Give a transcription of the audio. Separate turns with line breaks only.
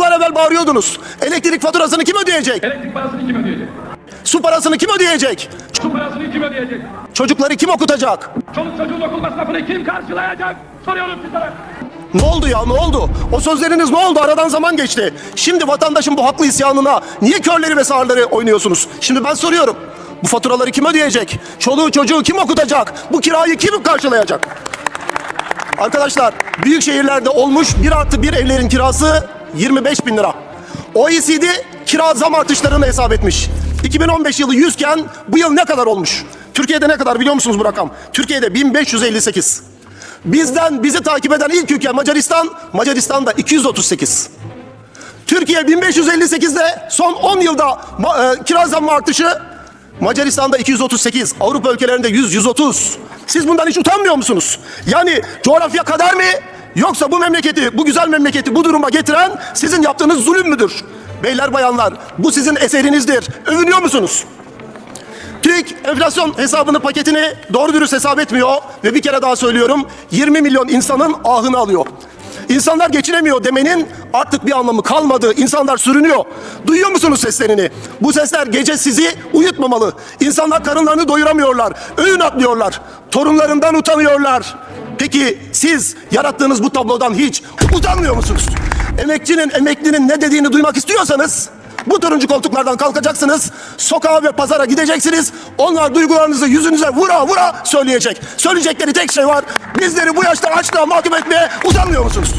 Yıllar evvel bağırıyordunuz. Elektrik faturasını kim ödeyecek?
Elektrik parasını kim ödeyecek?
Su parasını kim ödeyecek?
Su parasını kim ödeyecek?
Çocukları kim okutacak?
Çoluk çocuğun okul masrafını kim karşılayacak? Soruyorum sizlere.
Ne oldu ya ne oldu? O sözleriniz ne oldu? Aradan zaman geçti. Şimdi vatandaşın bu haklı isyanına niye körleri ve sağırları oynuyorsunuz? Şimdi ben soruyorum. Bu faturaları kim ödeyecek? Çoluğu çocuğu kim okutacak? Bu kirayı kim karşılayacak? Arkadaşlar büyük şehirlerde olmuş bir artı bir evlerin kirası 25 bin lira. OECD kira zam artışlarını hesap etmiş. 2015 yılı 100 iken bu yıl ne kadar olmuş? Türkiye'de ne kadar biliyor musunuz bu rakam? Türkiye'de 1558. Bizden bizi takip eden ilk ülke Macaristan, Macaristan'da 238. Türkiye 1558'de son 10 yılda e, kira zammı artışı Macaristan'da 238, Avrupa ülkelerinde 100, 130. Siz bundan hiç utanmıyor musunuz? Yani coğrafya kader mi? Yoksa bu memleketi, bu güzel memleketi bu duruma getiren sizin yaptığınız zulüm müdür? Beyler bayanlar, bu sizin eserinizdir. Övünüyor musunuz? TÜİK enflasyon hesabını paketini doğru dürüst hesap etmiyor ve bir kere daha söylüyorum 20 milyon insanın ahını alıyor. İnsanlar geçinemiyor demenin artık bir anlamı kalmadı. İnsanlar sürünüyor. Duyuyor musunuz seslerini? Bu sesler gece sizi uyutmamalı. İnsanlar karınlarını doyuramıyorlar. Öğün atlıyorlar. Torunlarından utanıyorlar. Peki siz yarattığınız bu tablodan hiç utanmıyor musunuz? Emekçinin, emeklinin ne dediğini duymak istiyorsanız bu turuncu koltuklardan kalkacaksınız. Sokağa ve pazara gideceksiniz. Onlar duygularınızı yüzünüze vura vura söyleyecek. Söyleyecekleri tek şey var. Bizleri bu yaşta açlığa mahkum etmeye utanmıyor musunuz?